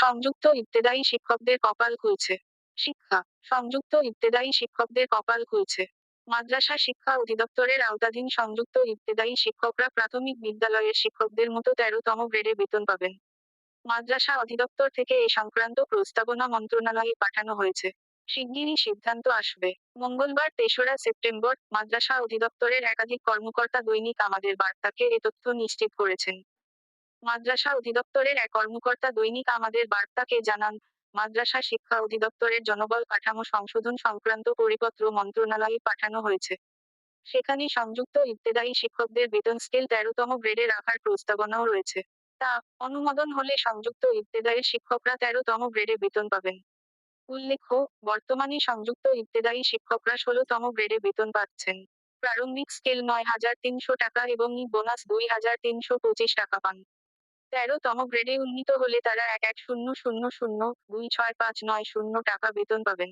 সংযুক্ত ইবতেদায়ী শিক্ষকদের কপাল খুলছে। শিক্ষা, সংযুক্ত ইবতেদায়ী শিক্ষকদের কপাল খুলছে। মাদ্রাসা শিক্ষা অধিদপ্তরের আওতাধীন সংযুক্ত ইবতেদায়ী শিক্ষকরা প্রাথমিক বিদ্যালয়ের শিক্ষকদের মতো তেরোতম গ্রেডে বেতন পাবেন। মাদ্রাসা অধিদপ্তর থেকে এ সংক্রান্ত প্রস্তাবনা মন্ত্রণালয়ে পাঠানো হয়েছে। শিগগিরই সিদ্ধান্ত আসবে। মঙ্গলবার তেসরা সেপ্টেম্বর মাদ্রাসা অধিদপ্তরের একাধিক কর্মকর্তা দৈনিক আমাদের বার্তাকে এ তথ্য নিশ্চিত করেছেন। মাদ্রাসা অধিদপ্তরের এক কর্মকর্তা দৈনিক আমাদের বার্তাকে জানান মাদ্রাসা শিক্ষা অধিদপ্তরের জনবল কাঠামো সংশোধন সংক্রান্ত পরিপত্র মন্ত্রণালয়ে পাঠানো হয়েছে। সেখানে সংযুক্ত ইবতেদায়ী শিক্ষকদের বেতন স্কেল তেরোতম গ্রেডে রাখার প্রস্তাবনাও রয়েছে। তা অনুমোদন হলে সংযুক্ত ইবতেদায়ী শিক্ষকরা তেরোতম গ্রেডে বেতন পাবেন। উল্লেখ্য, বর্তমানে সংযুক্ত ইবতেদায়ী শিক্ষকরা ষোলোতম গ্রেডে বেতন পাচ্ছেন। প্রারম্ভিক স্কেল নয় হাজার তিনশো টাকা এবং ই বোনাস দুই হাজার তিনশো পঁচিশ টাকা পান। তেরোতম গ্রেডে উন্নীত হলে তারা এক এক শূন্য শূন্য শূন্য দুই ছয় পাঁচ নয় শূন্য টাকা বেতন পাবেন।